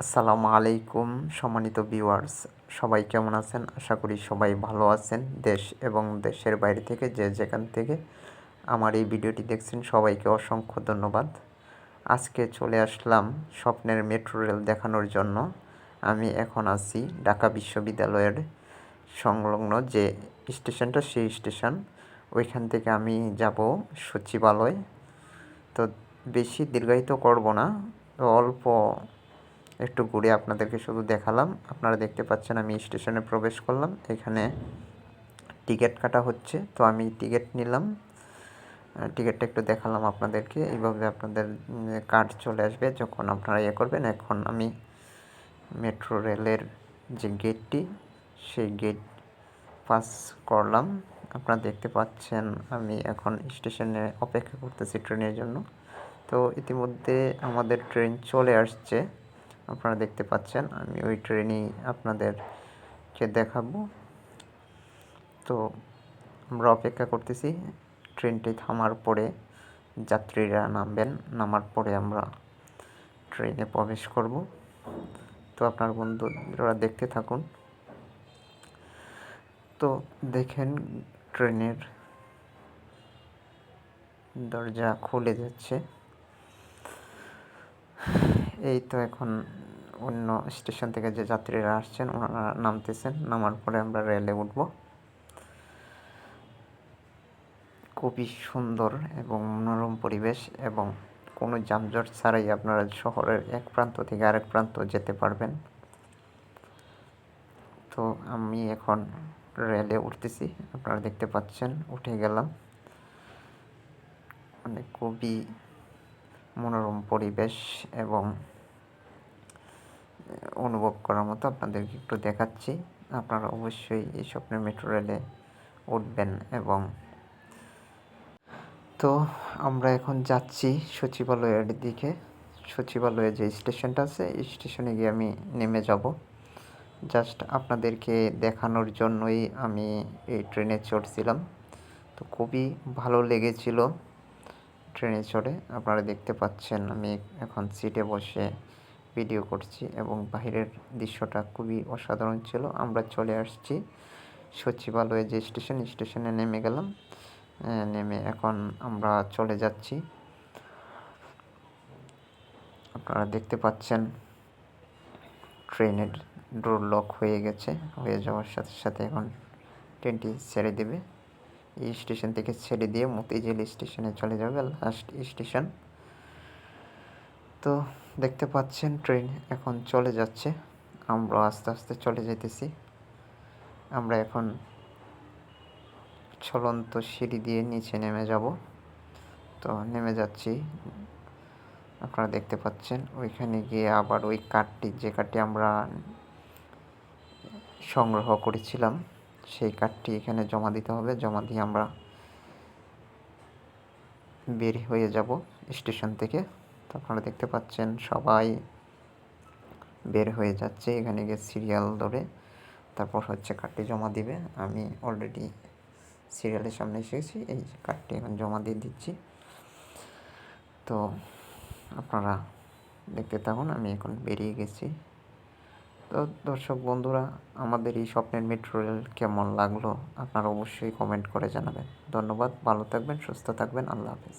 আসসালামু আলাইকুম, সম্মানিত ভিউয়ার্স সবাই কেমন আছেন? আশা করি সবাই ভালো আছেন। দেশ এবং দেশের বাইরে থেকে যে যেখান থেকে আমার এই ভিডিওটি দেখছেন, সবাইকে অসংখ্য ধন্যবাদ। আজকে চলে আসলাম স্বপ্নের মেট্রো রেল দেখানোর জন্য। আমি এখন আছি ঢাকা বিশ্ববিদ্যালয়ের সংলগ্ন যে স্টেশনটা, সেই স্টেশন। ওইখান থেকে আমি যাব সচিবালয়। তো বেশি দীর্ঘায়িত করব না, অল্প একটু ঘুরে আপনাদেরকে শুধু দেখালাম। আপনারা দেখতে পাচ্ছেন আমি স্টেশনে প্রবেশ করলাম। এখানে টিকিট কাটা হচ্ছে। তো আমি টিকিট নিলাম। টিকিটটা একটু দেখালাম আপনাদেরকে। এইভাবে আপনাদের কার্ড চলে আসবে যখন আপনারা ইয়ে করবেন। এখন আমি মেট্রো রেলের যে গেটটি, সেই গেট পাস করলাম। আপনারা দেখতে পাচ্ছেন আমি এখন স্টেশনে অপেক্ষা করতেছি ট্রেনের জন্য। তো ইতিমধ্যে আমাদের ট্রেন চলে আসছে। আপনারা দেখতে পাচ্ছেন, আমি ওই ট্রেনই আপনাদেরকে দেখাবো। তো আমরা অপেক্ষা করতেছি, ট্রেনটি থামার পরে যাত্রীরা নামবেন, নামার পরে আমরা ট্রেনে প্রবেশ করব। তো আপনার বন্ধুরা দেখতে থাকুন। তো দেখেন, ট্রেনের দরজা খুলে যাচ্ছে। এই তো এখন অন্য স্টেশন থেকে যে যাত্রীরা আসছেন, ওনারা নামতেছেন। নামার পরে আমরা রেলে উঠব। খুবই সুন্দর এবং মনোরম পরিবেশ এবং কোনো যানজট ছাড়াই আপনারা শহরের এক প্রান্ত থেকে আরেক প্রান্ত যেতে পারবেন। তো আমি এখন রেলে উঠতেছি। আপনারা দেখতে পাচ্ছেন, উঠে গেলাম। মানে খুবই মনোরম পরিবেশ এবং অনুভব করার মতো আপনাদেরকে একটু দেখাচ্ছি। আপনারা অবশ্যই এই স্বপ্নের মেট্রো রেলে উঠবেন এবং তো আমরা এখন যাচ্ছি সচিবালয়ের দিকে। সচিবালয়ে যে স্টেশনটা আছে, এই স্টেশনে গিয়ে আমি নেমে যাব। জাস্ট আপনাদেরকে দেখানোর জন্যই আমি এই ট্রেনে চড়ছিলাম। তো খুবই ভালো লেগেছিল ট্রেনে চড়ে। আপনারা দেখতে পাচ্ছেন আমি এখন সিটে বসে ভিডিও করছি এবং বাহিরের দৃশ্যটা খুবই অসাধারণ ছিল। আমরা চলে আসছি সচিবালয়ে, যে স্টেশন স্টেশনে নেমে গেলাম। নেমে এখন আমরা চলে যাচ্ছি। আপনারা দেখতে পাচ্ছেন, ট্রেনের ডোর লক হয়ে গেছে। হয়ে যাওয়ার সাথে সাথে এখন ট্রেনটি ছেড়ে দেবে। এই স্টেশন থেকে ছেড়ে দিয়ে মতিঝিল স্টেশনে চলে যাবে লাস্ট স্টেশন তো দেখতে পাচ্ছেন ট্রেন এখন চলে যাচ্ছে। আমরা আস্তে আস্তে চলে যেতেছি আমরা এখন চলন্ত সিঁড়ি দিয়ে নিচে নেমে যাব। তো নেমে যাচ্ছি। আপনারা দেখতে পাচ্ছেন, ওইখানে গিয়ে আবার ওই কাঠটি, যে কাঠটি আমরা সংগ্রহ করেছিলাম, সেই কাঠটি এখানে জমা দিতে হবে। জমা দিয়ে আমরা বের হয়ে যাব স্টেশন থেকে। তো আপনারা দেখতে পাচ্ছেন সবাই বের হয়ে যাচ্ছে। এখানে গিয়ে সিরিয়াল ধরে তারপর হচ্ছে কার্ডটি জমা দিবে। আমি অলরেডি সিরিয়ালের সামনে এসেছি এই কার্ডটি এখন জমা দিয়ে দিচ্ছি। তো আপনারা দেখতে থাকুন, আমি এখন বেরিয়ে গেছি। তো দর্শক বন্ধুরা, আমাদের এই স্বপ্নের মেট্রো রেল কেমন লাগল আপনারা অবশ্যই কমেন্ট করে জানাবেন। ধন্যবাদ, ভালো থাকবেন, সুস্থ থাকবেন, আল্লাহ হাফেজ।